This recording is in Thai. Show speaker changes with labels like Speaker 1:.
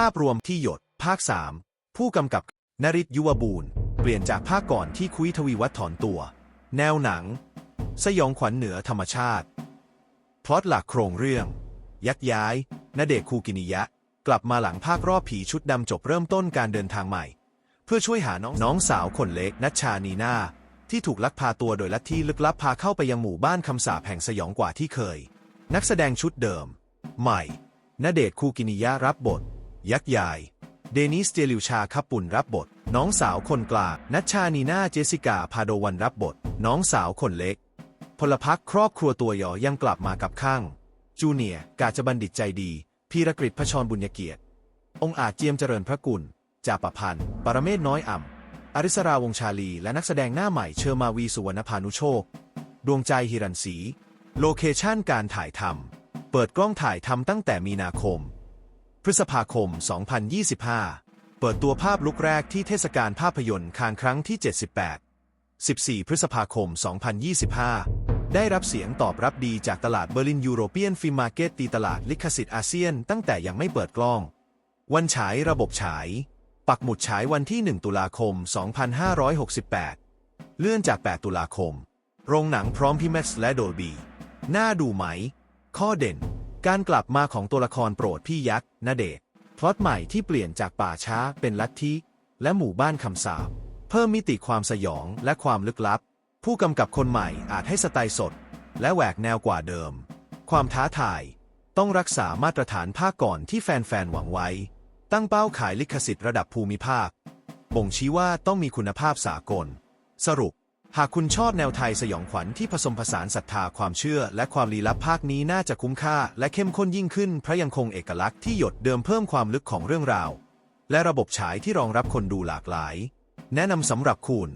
Speaker 1: ภาพรวมที่หยด ภาค 3 ผู้กำกับนริศยุวบูรณ์ เปลี่ยนจากภาคก่อนที่คุยทวีวัฒน์ถอนตัว แนวหนัง สยองขวัญเหนือธรรมชาติ พล็อตหลักโครงเรื่อง ยักย้ายณเดชคูกินิยะ กลับมาหลังภาครอบผีชุดดำจบเริ่มต้นการเดินทางใหม่ เพื่อช่วยหาน้องน้องสาวคนเล็กนัชชานีนาที่ถูกลักพาตัวโดยลัทธิลึกลับพาเข้าไปยังหมู่บ้านคำสาปแห่งสยองกว่าที่เคย นักแสดงชุดเดิม ใหม่ณเดชคูกินิยะรับบท ยักษ์ใหญ่เดนิสเจลิวชาคับปุ่นรับบท น้องสาวคนกลางนัชชานีนาเจสิกาพาโดวันรับบท น้องสาวคนเล็ก พลพรรครอบครัวตัวยอยังกลับมากับข้าง จูเนียกาจบัณฑิตใจดีพีรกฤษพชรบุญญเกียรติ องค์อาจเจียมเจริญพระกุลจ่าปะพันธ์ ปรเมศน้อยอ่ำอริสราวงชาลี และนักแสดงหน้าใหม่เชอร์มาวีสุวรรณพานุโชค ดวงใจฮิรันศรีโลเคชั่นการถ่ายทำเปิดกล้องถ่ายทำตั้งแต่มีนาคม พฤษภาคม 2025 เปิดตัวภาพลุกแรกที่เทศกาลภาพยนตร์คางครั้งที่ 78 14 พฤษภาคม 2025 ได้รับเสียงตอบรับดีจากตลาดเบอร์ลินยูโรเปียนฟิล์มมาร์เก็ตตีตลาดลิขสิทธิ์อาเซียนตั้งแต่ยังไม่เปิดกล้อง วันฉายระบบฉาย ปักหมุดฉายวันที่ 1 ตุลาคม 2568 เลื่อนจาก 8 ตุลาคม โรงหนังพร้อมพิแม็กซ์และโดบี น่าดูไหม ข้อเด่น การกลับมาของตัวละครโปรดพี่ยักษ์ณเดชพล็อตใหม่ที่เปลี่ยนจากป่าช้าเป็นลัทธิและหมู่บ้านคำสาปเพิ่มมิติความสยองและความลึกลับ ผู้กำกับคนใหม่อาจให้สไตล์สด และแหวกแนวกว่าเดิม ความท้าทาย ต้องรักษามาตรฐานภาคก่อนที่แฟนๆหวังไว้ ตั้งเป้าขายลิขสิทธิ์ระดับภูมิภาค บ่งชี้ว่าต้องมีคุณภาพสากล สรุป หากคุณชอบแนวไทยสยองขวัญที่ผสมผสานศรัทธาความเชื่อ และความลี้ลับภาคนี้น่าจะคุ้มค่า และเข้มข้นยิ่งขึ้นเพราะยังคงเอกลักษณ์ที่หยดเดิมเพิ่มความลึกของเรื่องราว และระบบฉายที่รองรับคนดูหลากหลาย แนะนำสำหรับคุณ